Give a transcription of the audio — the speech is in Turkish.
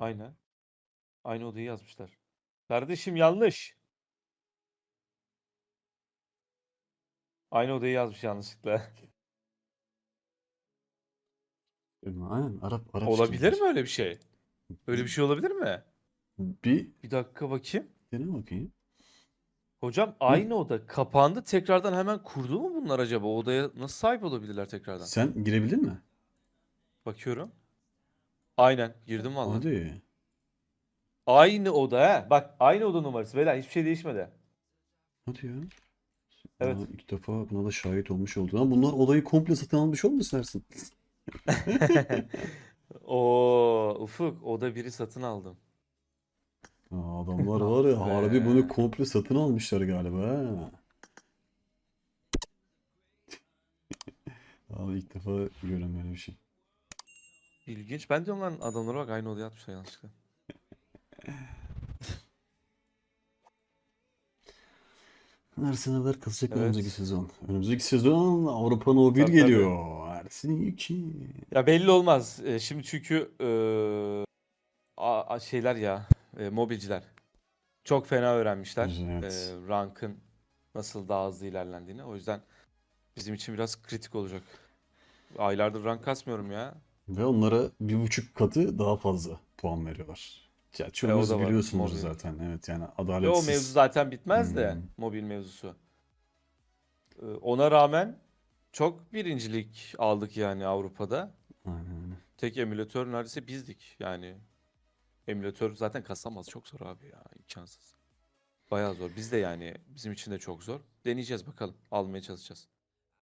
Aynen. Aynı odayı yazmışlar. Kardeşim yanlış. Aynı odayı yazmış yanlışlıkla. Aynen Arap Arap Olabilir mi öyle bir şey? Öyle bir şey olabilir mi? Bir Bir dakika bakayım. dene bakayım. Hocam aynı oda kapandı. Tekrardan hemen kurdu mu bunlar acaba? O odaya nasıl sahip olabilirler tekrardan? Sen girebildin mi? Bakıyorum. Aynen girdim vallahi. Hadi. Aynı oda he. Bak aynı oda numarası. Beyler hiçbir şey değişmedi. Hadi ya. Evet. Aa, ilk defa buna da şahit olmuş oldu. Ama bunlar odayı komple satın almış olmasın Ersin? Oo Ufuk oda biri satın aldım. Aa, adamlar var ya harbi Be. bunu komple satın almışlar galiba. ha. Abi ilk defa görüyorum böyle bir şey. İlginç. Ben diyorum lan adamlara bak aynı odaya atmışlar yanlışlıkla. Ersin kızacak Evet. önümüzdeki sezon. Önümüzdeki sezon Avrupa No 1 Tabii, tabii. geliyor. Ersin 2. Ya belli olmaz. E, şimdi çünkü e, a- a- şeyler ya e, mobilciler çok fena öğrenmişler. Evet. E, rankın nasıl daha hızlı ilerlendiğini. O yüzden bizim için biraz kritik olacak. Aylardır rank kasmıyorum ya. Ve onlara bir buçuk katı daha fazla puan veriyorlar. Ya çoğunuz var, biliyorsunuz zaten. Evet yani Ve o adaletsiz. mevzu zaten bitmez de Hmm. mobil mevzusu. E, ona rağmen çok birincilik aldık yani Avrupa'da. Aynen. Tek emülatör neredeyse bizdik yani. Emülatör zaten kasamaz. Çok zor abi ya. imkansız. Bayağı zor. Biz de yani bizim için de çok zor. Deneyeceğiz bakalım. Almaya çalışacağız.